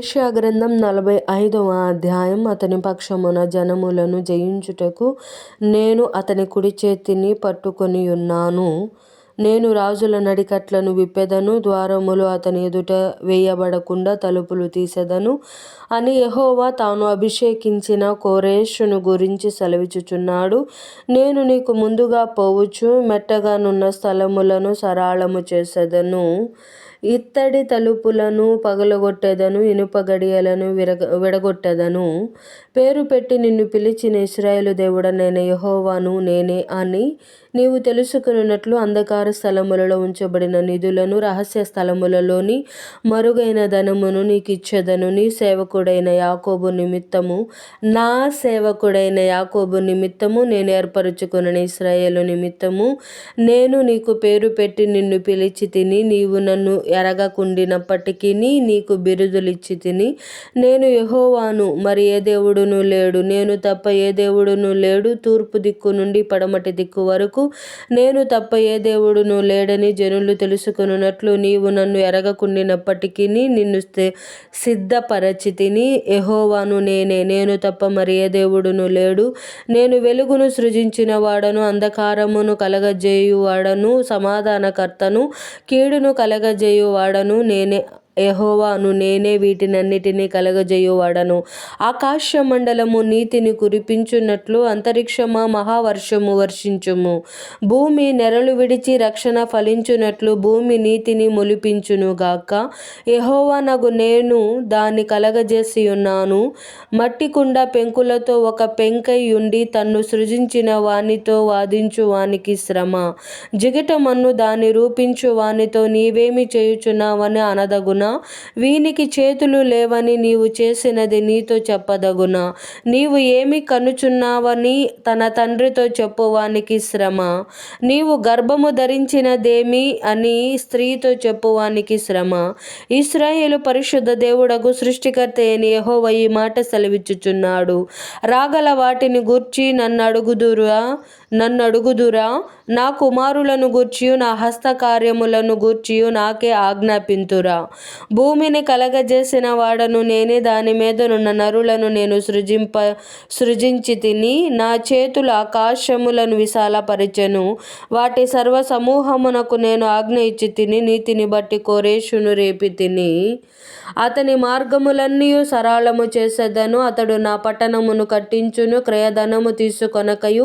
యెషయా గ్రంథం నలభై ఐదవ అధ్యాయం. అతని పక్షమున జనములను జయించుటకు నేను అతని కుడి చేతిని పట్టుకొని ఉన్నాను. నేను రాజుల నడికట్లను విప్పెదను ద్వారములు అతని ఎదుట వేయబడకుండా తలుపులు తీసెదను అని యహోవా తాను అభిషేకించిన కోరేషును గురించి సెలవిచుచున్నాడు నేను నీకు ముందుగా పోవచ్చు మెట్టగానున్న స్థలములను సరళము చేసెదను. ఇత్తడి తలుపులను పగలగొట్టెదను ఇనుప గడియలను విరగ విడగొట్టెదను. పేరు పెట్టి నిన్ను పిలిచిన ఇస్రాయేలు నేను యహోవాను నేనే అని నీవు తెలుసుకున్నట్లు అంధకార స్థలములలో ఉంచబడిన నిధులను రహస్య స్థలములలోని మరుగైన ధనమును నీకు ఇచ్చేదను నీ సేవకుడైన యాకోబు నిమిత్తము నా సేవకుడైన యాకోబు నిమిత్తము నేను ఏర్పరచుకున్న ఇస్రాయేలు నిమిత్తము నేను నీకు పేరు పెట్టి నిన్ను పిలిచి తిని నీవు నన్ను ఎరగకుండినప్పటికీ నీకు బిరుదులిచ్చి తిని నేను యహోవాను మరి ఏ దేవుడును లేడు. నేను తప్ప ఏ దేవుడును లేడు. తూర్పు దిక్కు నుండి పడమటి దిక్కు వరకు నేను తప్ప ఏ దేవుడును లేడని జనులు తెలుసుకున్నట్లు నీవు నన్ను ఎరగకుండినప్పటికీ నిన్ను సిద్ధపరచి తిని యహోవాను నేనే. నేను తప్ప మరి ఏ దేవుడును లేడు. నేను వెలుగును సృజించిన వాడను అంధకారమును కలగజేయువాడను సమాధానకర్తను కీడును కలగజేయు వాడను నేనే యహోవాను నేనే వీటినన్నిటినీ కలగజేయువాడను. ఆకాశ మండలము నీతిని కురిపించున్నట్లు అంతరిక్షమా మహావర్షము వర్షించుము. భూమి నెరలు విడిచి రక్షణ ఫలించున్నట్లు భూమి నీతిని ములిపించును గాక. యెహోవా నగు నేను దాన్ని కలగజేసి ఉన్నాను మట్టి కుండ పెంకులతో ఒక పెంకై ఉండి తన్ను సృజించిన వానితో వాదించు వానికి శ్రమ. జిగిట మన్ను దాన్ని రూపించు వానితో నీవేమి చేయుచున్నావని అనదగునా? వీనికి చేతులు లేవని నీవు చేసినది నీతో చెప్పదగునా. నీవు ఏమి కనుచున్నావని తన తండ్రితో చెప్పువానికి శ్రమ. నీవు గర్భము ధరించినదేమి అని స్త్రీతో చెప్పువానికి శ్రమ. ఇస్రాయేలు పరిశుద్ధ దేవుడకు సృష్టికర్త అయిన యెహోవా ఈ మాట సెలవిచ్చుచున్నాడు. రాగల వాటిని గూర్చి నన్ను అడుగుదురా నన్ను అడుగుదురా నా కుమారులను గూర్చియు నా హస్తకార్యములను గూర్చియు నాకే ఆజ్ఞాపింతురా. భూమిని కలగజేసిన వాడను నేనే దాని మీదనున్న నరులను నేను సృజింప సృజించి తిని నా చేతులు ఆకాశములను విశాలపరిచెను. వాటి సర్వ సమూహమునకు నేను ఆజ్ఞ ఇచ్చి తిని నీతిని బట్టి కోరేషును రేపి తిని. అతని మార్గములన్నీ సరళము చేసేదను అతడు నా పట్టణమును కట్టించును క్రయధనము తీసుకొనకయు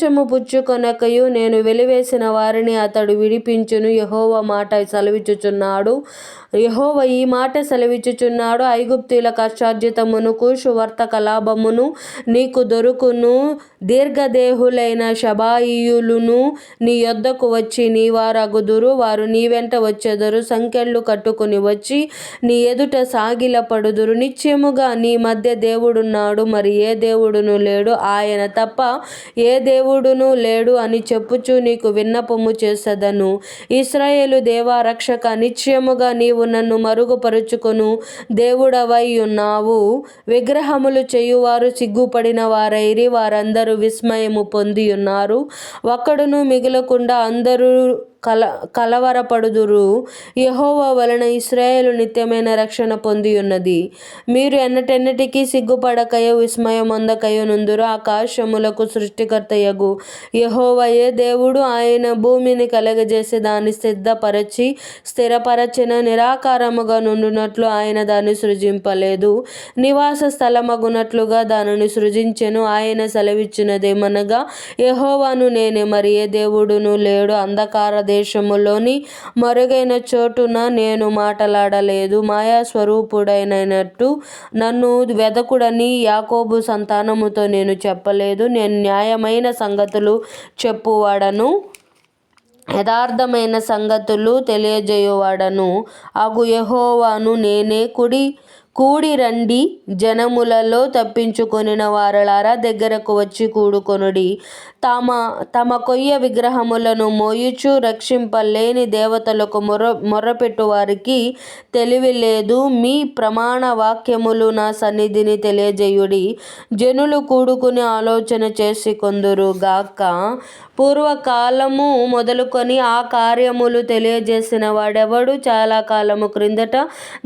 కొంచెము పుచ్చుకొనకయు నేను వెలివేసిన వారిని అతడు విడిపించును. యహోవ మాట సెలవిచ్చుచున్నాడు. యహోవ ఈ మాట సెలవిచ్చుచున్నాడు. ఐగుప్తుల కష్టార్జితమును కూషు కలాభమును నీకు దొరుకును. దీర్ఘదేహులైన శబాయియులును నీ యొద్దకు వచ్చి నీ వారగుదురు వారు నీ వెంట వచ్చెదరు. సంకెళ్ళు కట్టుకుని వచ్చి నీ ఎదుట సాగిలపడుదురు. నిత్యముగా నీ మధ్య దేవుడున్నాడు. మరి ఏ దేవుడును లేడు? ఆయన తప్ప ఏ దేవుడు దేవుడును లేడు అని చెప్పుచు నీకు విన్నపము చేసదను. ఇస్రాయేలు దేవా రక్షక నిశ్చయముగా నీవు నన్ను మరుగుపరుచుకొను. దేవుడవై ఉన్నావు. విగ్రహములు చేయువారు సిగ్గుపడిన వారైరి వారందరూ విస్మయము పొంది ఉన్నారు ఒక్కడును మిగలకుండా అందరూ కల కలవరపడుదురు. యహోవ వలన ఇస్రాయేలు నిత్యమైన రక్షణ పొంది ఉన్నది మీరు ఎన్నటెన్నటికీ సిగ్గుపడకయో విస్మయమొందకయో నుందురు ఆకాశములకు సృష్టికర్తయగు. యహోవయే దేవుడు ఆయన భూమిని కలగజేసి దాన్ని సిద్ధపరచి స్థిరపరచిన నిరాకారముగా నుండునట్లు ఆయన దాన్ని సృజింపలేదు. నివాస స్థలమగునట్లుగా దానిని సృజించెను ఆయన సెలవిచ్చినదేమనగా యహోవాను నేనే మరి ఏ దేవుడును లేడు అంధకార దేశములోని మరుగైన చోటున నేను మాట్లాడలేదు. మాయా స్వరూపుడైనట్టు నన్ను వెదకుడని యాకోబు సంతానముతో నేను చెప్పలేదు. నేను న్యాయమైన సంగతులు చెప్పువాడను. యథార్థమైన సంగతులు తెలియజేయువాడను. అగు యహోవాను నేనే కుడి కూడి రండి జనములలో తప్పించుకొనిన వారలారా దగ్గరకు వచ్చి కూడుకొనుడి. తమ తమ కొయ్య విగ్రహములను మోయుచు రక్షింపలేని దేవతలకు మొర మొర్రపెట్టు వారికి తెలివి లేదు మీ ప్రమాణ వాక్యములు నా సన్నిధిని తెలియజేయుడి. జనులు కూడుకుని ఆలోచన చేసి కొందరు గాక. పూర్వకాలము మొదలుకొని ఆ కార్యములు తెలియజేసిన వాడెవడు? చాలా కాలము క్రిందట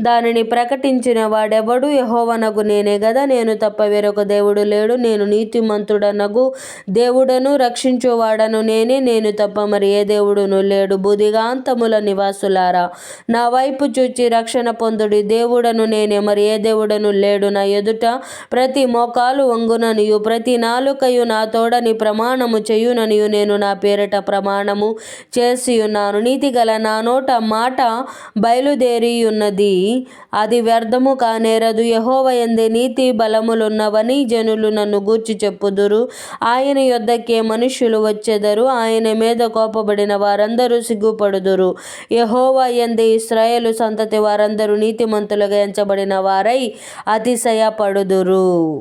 దానిని ప్రకటించిన వాడు వాడెవడు? యహోవనగు నేనే గదా. నేను తప్ప వేరొక దేవుడు లేడు. నేను నీతిమంతుడనగు దేవుడను రక్షించువాడను నేనే. నేను తప్ప మరి ఏ దేవుడును లేడు. బుదిగాంతముల నివాసులారా నా వైపు చూచి రక్షణ పొందుడి. దేవుడను నేనే మరి ఏ దేవుడను లేడు. నా ఎదుట ప్రతి మోకాలు వంగుననియు. ప్రతి నాలుకయు నా తోడని ప్రమాణము చేయుననియు. నేను నా పేరిట ప్రమాణము చేసి ఉన్నాను నీతిగల నా నోట మాట బయలుదేరియున్నది. అది వ్యర్థము కానేరదు. యెహోవా ఎందే నీతి బలములున్నవని జనులు నన్ను గూర్చి చెప్పుదురు. ఆయన యొద్దకే మనుష్యులు వచ్చెదరు. ఆయన మీద కోపబడిన వారందరూ సిగ్గుపడుదురు. యెహోవా ఎందే ఇశ్రాయేలు సంతతి వారందరూ నీతిమంతులుగా ఎంచబడిన వారై అతిశయపడుదురు.